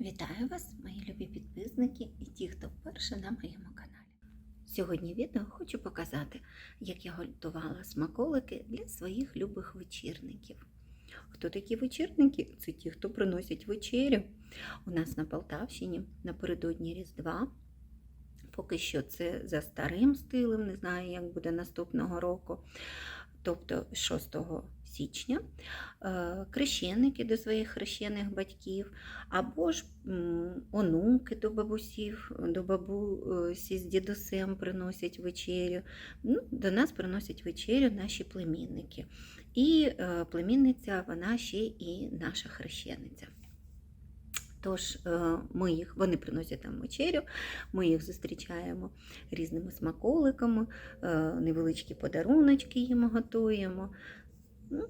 Вітаю вас, мої любі підписники і ті, хто вперше на моєму каналі. Сьогодні відео хочу показати, як я готувала смаколики для своїх любих вечірників. Хто такі вечірники? Це ті, хто приносять вечерю. У нас на Полтавщині напередодні Різдва. Поки що це за старим стилем, не знаю, як буде наступного року. Тобто 6 січня е, крещеники до своїх хрещених батьків, або ж онуки до бабусів, до бабусі з дідусем приносять вечерю. Ну, До нас приносять вечерю наші племінники. І е, племінниця, вона ще і наша хрещениця. Тож е, ми їх, вони приносять нам вечерю, ми їх зустрічаємо різними смаколиками, невеличкі подаруночки їм готуємо. Ну,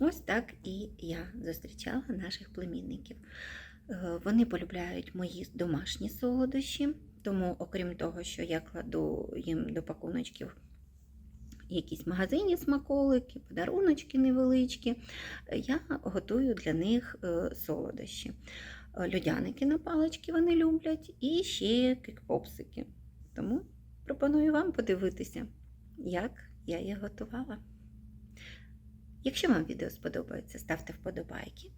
ось так і я зустрічала наших племінників. Е, Вони полюбляють мої домашні солодощі, тому, окрім того, що я кладу їм до пакуночків якісь магазинні смаколики, подаруночки невеличкі, я готую для них е, солодощі. Е, Льодяники на палички вони люблять і ще кікпопсики. Тому пропоную вам подивитися, як я їх готувала. Якщо вам відео сподобається, ставте вподобайки,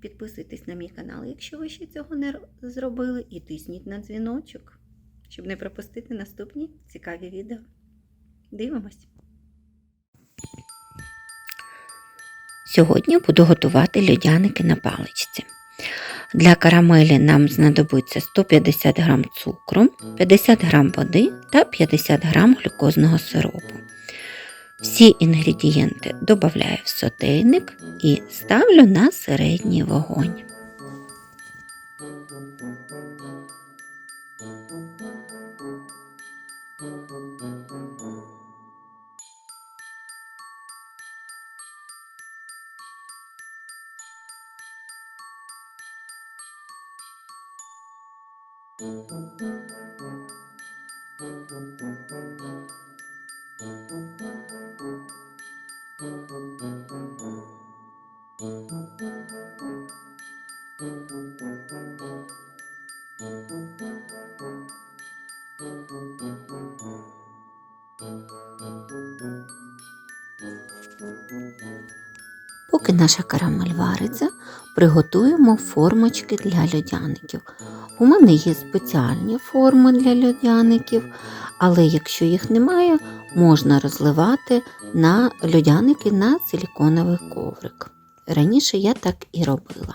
підписуйтесь на мій канал, якщо ви ще цього не зробили, і тисніть на дзвіночок, щоб не пропустити наступні цікаві відео. Дивимось! Сьогодні буду готувати льодяники на паличці. Для карамелі нам знадобиться 150 г цукру, 50 г води та 50 г глюкозного сиропу. Всі інгредієнти додаю в сотейник і ставлю на середній вогонь. Поки наша карамель вариться, приготуємо формочки для льодяників. У мене є спеціальні форми для льодяників, але якщо їх немає, можна розливати на льодяники на силіконовий коврик. Раніше я так і робила.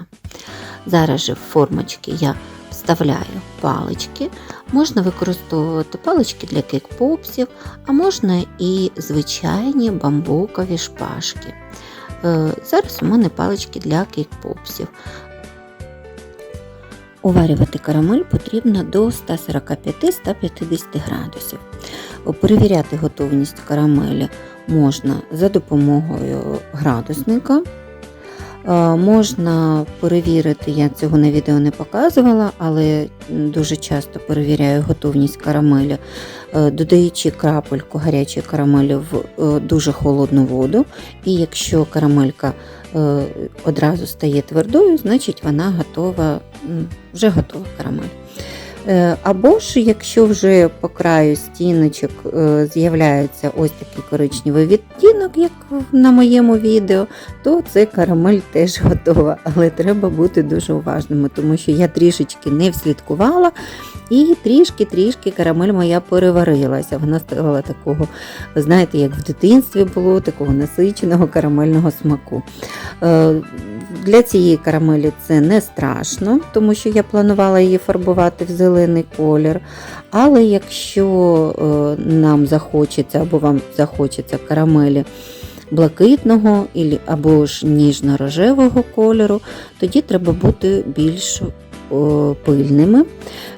Зараз же в формочки я вставляю палички. Можна використовувати палички для кейк-попсів, а можна і звичайні бамбукові шпажки. Е, Зараз у мене палички для кейк-попсів. Уварювати карамель потрібно до 145-150 градусів. Перевіряти готовність карамелі можна за допомогою градусника. Е, Можна перевірити, я цього на відео не показувала, але дуже часто перевіряю готовність карамелі, е, додаючи крапельку гарячої карамелі в е, дуже холодну воду. І якщо карамелька одразу стає твердою, значить вона готова, вже готова карамель. Е, Або ж, якщо вже по краю стіночок е, з'являється ось такий коричневий відтінок, як на моєму відео, то це карамель теж готова. Але треба бути дуже уважними, тому що я трішечки не вслідкувала і трішки-трішки карамель моя переварилася. Вона стала такого, знаєте, як в дитинстві було, такого насиченого карамельного смаку. Е, Для цієї карамелі це не страшно, тому що я планувала її фарбувати в зелений колір. Але якщо е, нам захочеться або вам захочеться карамелі блакитного або ж ніжно-рожевого кольору, тоді треба бути більш пильними,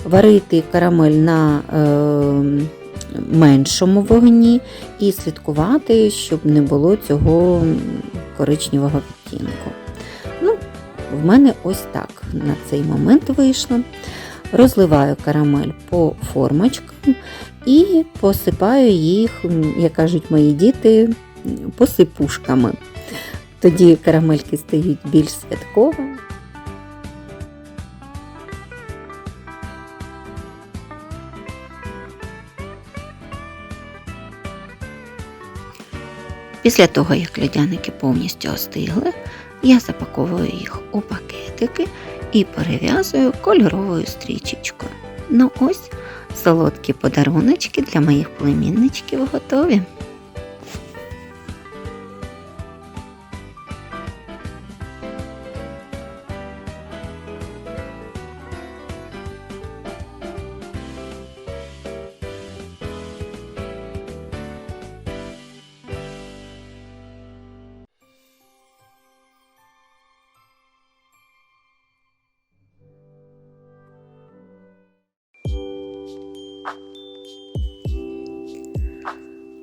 варити карамель на е, меншому вогні і слідкувати, щоб не було цього коричневого відтінку. Ну, в мене ось так на цей момент вийшло розливаю карамель по формочкам і посипаю їх, як кажуть мої діти, посипушками. Тоді карамельки стають більш святковими. Після того, як льодяники повністю остигли, я запаковую їх у пакетики і перев'язую кольоровою стрічечкою. Ну ось, солодкі подаруночки для моїх племінничків готові.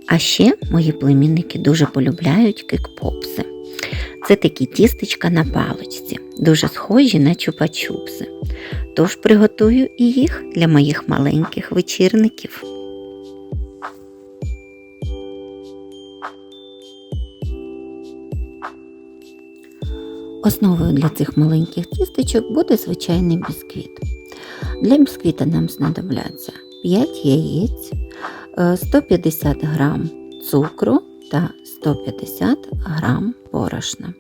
А ще мої племінники дуже полюбляють кикпопси. Це такі тістечка на паличці, дуже схожі на чупа-чупси. Тож приготую і їх для моїх маленьких вечірників. Основою для цих маленьких тістечок буде звичайний бісквіт. Для бісквіта нам знадобляться 5 яєць, 150 г цукру та 150 г борошна.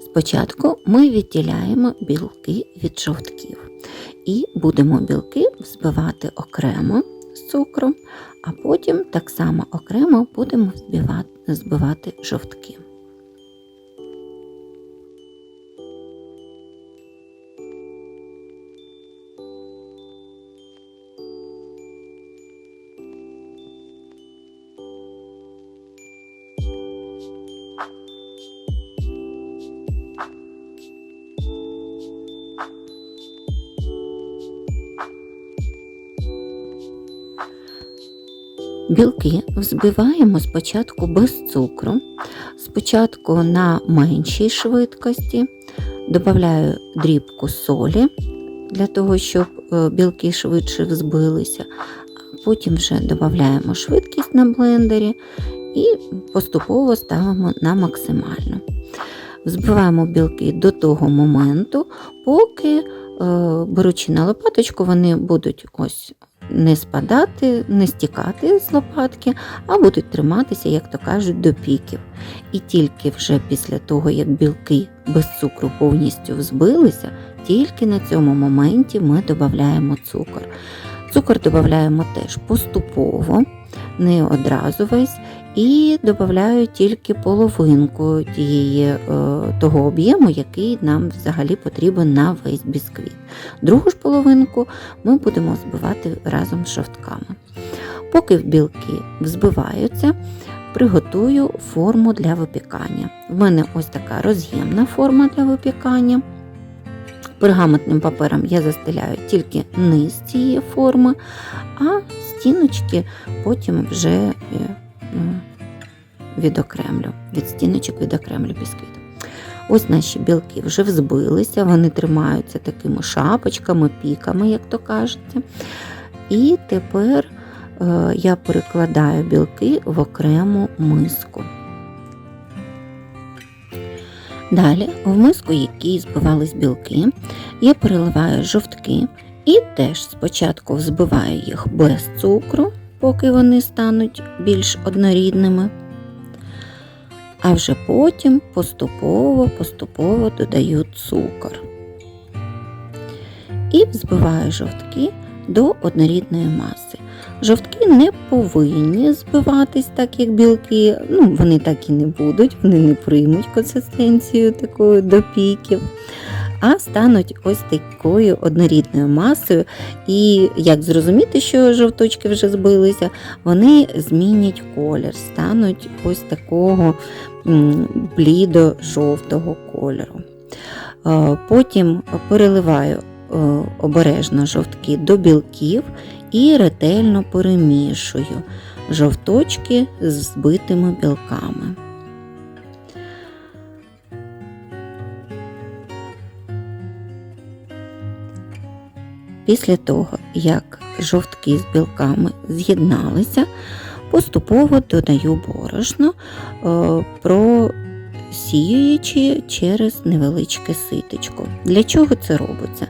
Спочатку ми відділяємо білки від жовтків і будемо білки взбивати окремо з цукром, а потім так само окремо будемо збивати жовтки. Білки взбиваємо спочатку без цукру, спочатку на меншій швидкості, додаю дрібку солі для того, щоб е, білки швидше взбилися, потім вже додаємо швидкість на блендері і поступово ставимо на максимальну. Взбиваємо білки до того моменту, поки, е, беручи на лопаточку, вони будуть ось не спадати, не стікати з лопатки, а будуть триматися, як то кажуть, до піків. І тільки вже після того, як білки без цукру повністю взбилися, тільки на цьому моменті ми додаємо цукор. Цукор додаємо теж поступово, не одразу весь, і додаю тільки половинку тієї, е, того об'єму, який нам взагалі потрібен на весь бісквіт. Другу ж половинку ми будемо збивати разом з жовтками. Поки білки взбиваються, приготую форму для випікання. В мене ось така роз'ємна форма для випікання. Пергаментним папером я застеляю тільки низ цієї форми, а стіночки потім вже е, відокремлю, від стіночок відокремлю бісквіт. Ось наші білки вже взбилися, вони тримаються такими шапочками, піками, як то кажете. І тепер е, я перекладаю білки в окрему миску. Далі, в миску, в якій збивались білки, я переливаю жовтки і теж спочатку взбиваю їх без цукру, поки вони стануть більш однорідними. А вже потім поступово-поступово додаю цукор. І взбиваю жовтки до однорідної маси. Жовтки не повинні збиватись так, як білки, ну, вони так і не будуть, вони не приймуть консистенцію такою до піків, а стануть ось такою однорідною масою. І як зрозуміти, що жовточки вже збилися, вони змінять колір, стануть ось такого блідо-жовтого кольору. Потім переливаю обережно жовтки до білків і ретельно перемішую жовточки з збитими білками. Після того, як жовтки з білками з'єдналися, поступово додаю борошно, просіюючи через невеличке ситочко. Для чого це робиться?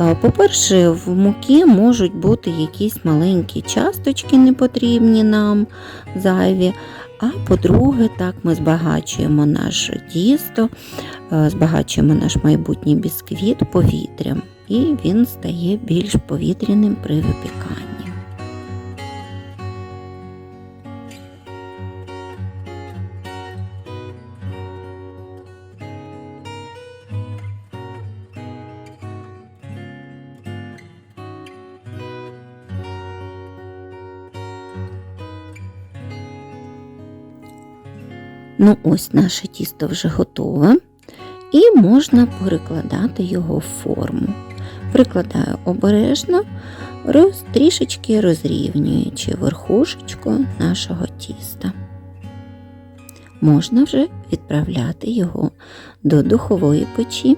Е, По-перше, в муки можуть бути якісь маленькі часточки непотрібні нам зайві. А по-друге, так ми збагачуємо наше тісто, е, збагачуємо наш майбутній бісквіт повітрям, і він стає більш повітряним при випіканні. Ну, ось наше тісто вже готове, і можна перекладати його в форму. Прикладаю обережно, роз, трішечки розрівнюючи верхушечку нашого тіста. Можна вже відправляти його до духової печі.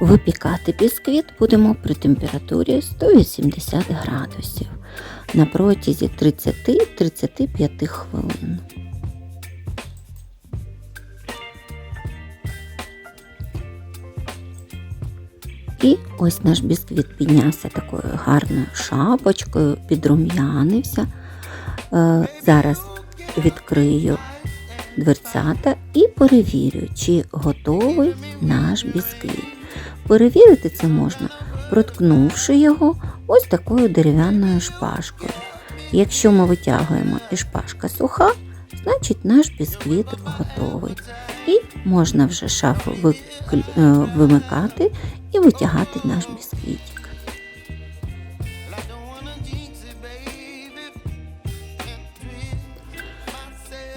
Випікати бісквіт будемо при температурі 180 градусів на протязі 30-35 хвилин. І ось наш бісквіт піднявся такою гарною шапочкою, підрум'янився. Е, Зараз відкрию дверцята і перевірю, чи готовий наш бісквіт. Перевірити це можна, проткнувши його ось такою дерев'яною шпажкою. Якщо ми витягуємо і шпажка суха, значить наш бісквіт готовий. І можна вже шафу е, вимикати і витягати наш бісквітик.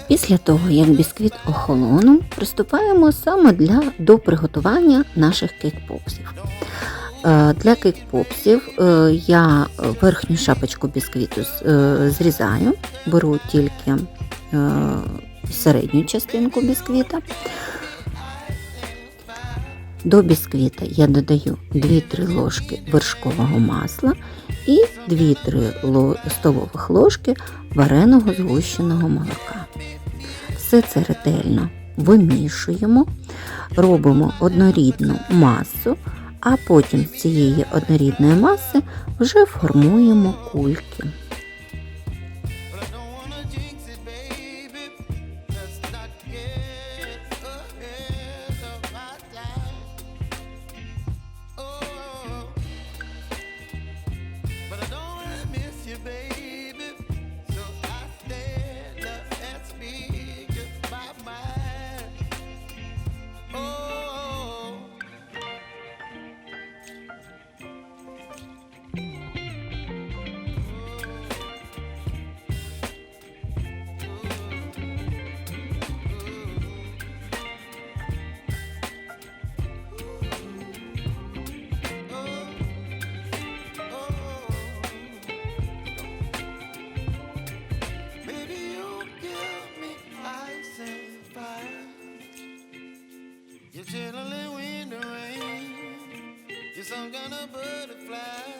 Після того, як бісквіт охолонув, приступаємо саме для, до приготування наших кейк-попсів. Е, Для кейк-попсів е, я верхню шапочку бісквіту е, зрізаю, беру тільки середню частинку бісквіта. До бісквіта я додаю 2-3 ложки вершкового масла і 2-3 столових ложки вареного згущеного молока. Все це ретельно вимішуємо, робимо однорідну масу, а потім з цієї однорідної маси вже формуємо кульки. You're chilling in the rain. You're some kind of butterfly.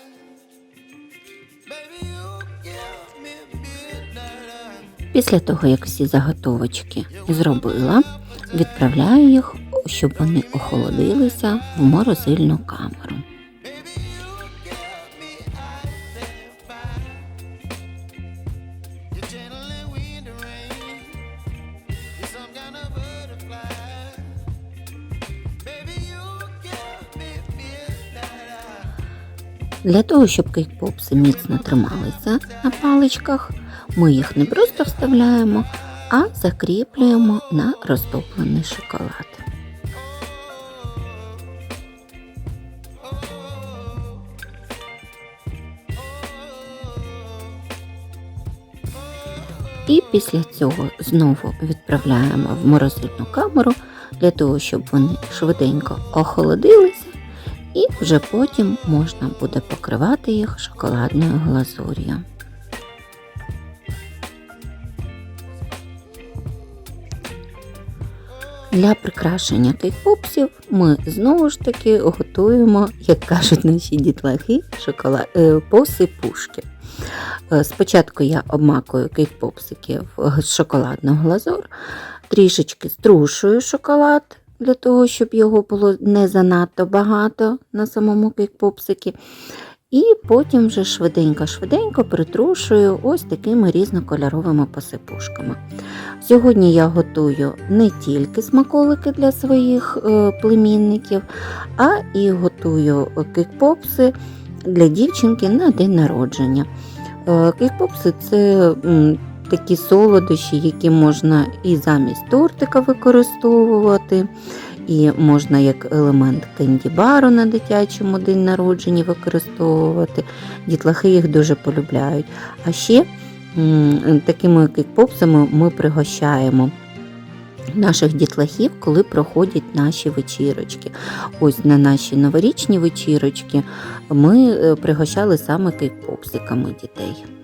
Після того, як всі заготовочки зробила, відправляю їх, щоб вони охолодилися в морозильну камеру. Для того, щоб кейк-попси міцно трималися на паличках, ми їх не просто вставляємо, а закріплюємо на розтоплений шоколад. І після цього знову відправляємо в морозильну камеру для того, щоб вони швиденько охолодилися, і вже потім можна буде покривати їх шоколадною глазур'ю. Для прикрашення кейк-попсів ми знову ж таки готуємо, як кажуть наші дітлахи, шоколад... е, посипушки. Е, Спочатку я обмакую кейк-попсики в шоколадну глазур, трішечки струшую шоколад для того, щоб його було не занадто багато на самому кейк-попсикі. І потім вже швиденько-швиденько притрушую ось такими різнокольоровими посипушками. Сьогодні я готую не тільки смаколики для своїх е, племінників, а і готую кейк-попси для дівчинки на день народження. Е, Кейк-попси це такі солодощі, які можна і замість тортика використовувати, і можна як елемент кенді-бару на дитячому день народження використовувати. Дітлахи їх дуже полюбляють. А ще такими кейк-попсами ми пригощаємо. Наших дітлахів, коли проходять наші вечірочки. Ось на наші новорічні вечірочки ми е, пригощали саме кейк-попсиками дітей.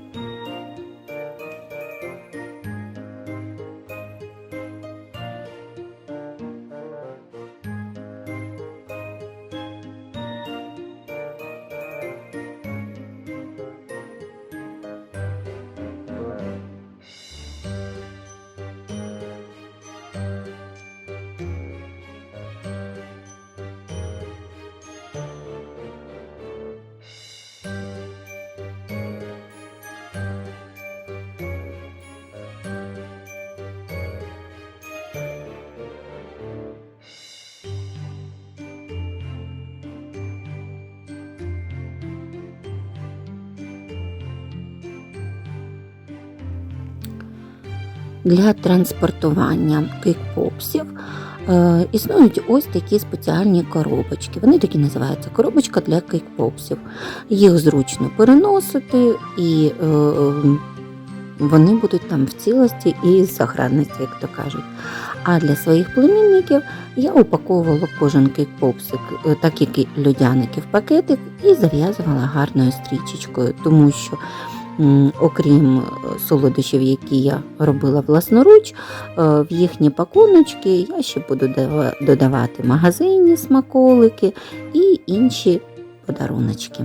Для транспортування кейк-попсів е, існують ось такі спеціальні коробочки. Вони такі називаються коробочка для кейк-попсів. Їх зручно переносити і е, вони будуть там в цілості і сохранності, як то кажуть. А для своїх племінників я упаковувала кожен кейк-попсик, е, так як і льодяники в пакетик, і зав'язувала гарною стрічечкою, тому що окрім е, солодощів, які я робила власноруч, е, в їхні пакуночки я ще буду додавати магазинні смаколики і інші подаруночки.